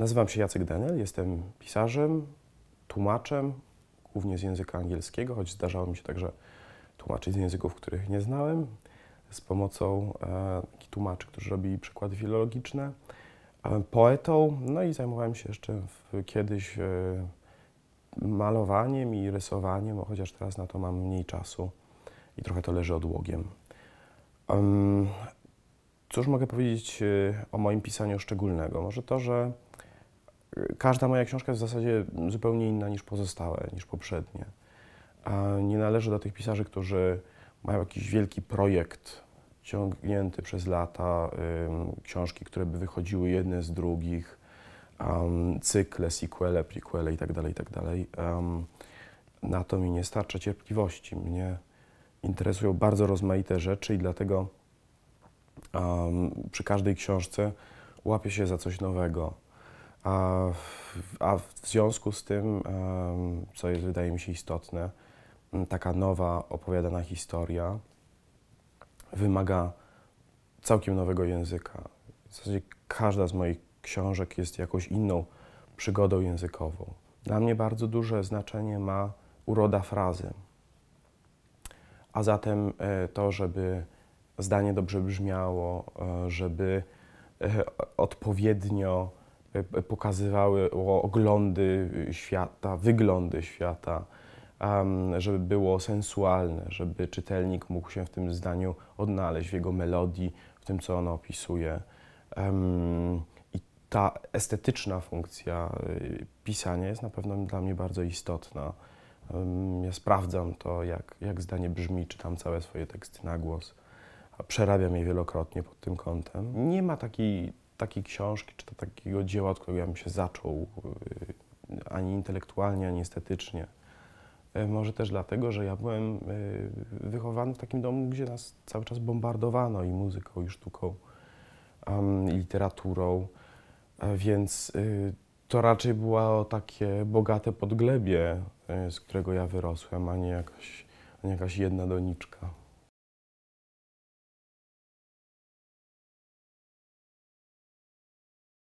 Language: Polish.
Nazywam się Jacek Daniel, jestem pisarzem, tłumaczem, głównie z języka angielskiego, choć zdarzało mi się także tłumaczyć z języków, których nie znałem, z pomocą e, tłumaczy, którzy robili przykłady filologiczne. Poetą, no i zajmowałem się jeszcze w, kiedyś e, malowaniem i rysowaniem, chociaż teraz na to mam mniej czasu i trochę to leży odłogiem. Um, cóż mogę powiedzieć e, o moim pisaniu szczególnego? Może to, że każda moja książka jest w zasadzie zupełnie inna niż pozostałe, niż poprzednie. A nie należy do tych pisarzy, którzy mają jakiś wielki projekt ciągnięty przez lata, książki, które by wychodziły jedne z drugich, um, cykle, sequele, prequele itd., itd. Um, na to mi nie starcza cierpliwości. Mnie interesują bardzo rozmaite rzeczy i dlatego um, przy każdej książce łapię się za coś nowego. A, a w związku z tym, co jest, wydaje mi się istotne, taka nowa opowiadana historia wymaga całkiem nowego języka. W zasadzie każda z moich książek jest jakąś inną przygodą językową. Dla mnie bardzo duże znaczenie ma uroda frazy. A zatem e, to, żeby zdanie dobrze brzmiało, e, żeby e, odpowiednio pokazywały oglądy świata, wyglądy świata, żeby było sensualne, żeby czytelnik mógł się w tym zdaniu odnaleźć, w jego melodii, w tym, co ono opisuje. I ta estetyczna funkcja y, pisania jest na pewno dla mnie bardzo istotna. Ja sprawdzam to, jak, jak zdanie brzmi, czytam całe swoje teksty na głos, przerabiam je wielokrotnie pod tym kątem. Nie ma takiej takiej książki, czy takiego dzieła, od którego ja bym się zaczął, y, ani intelektualnie, ani estetycznie. Y, może też dlatego, że ja byłem y, wychowany w takim domu, gdzie nas cały czas bombardowano i muzyką, i sztuką, i literaturą, więc to raczej było takie bogate podglebie, z którego ja wyrosłem, a nie jakaś, a nie jakaś jedna doniczka.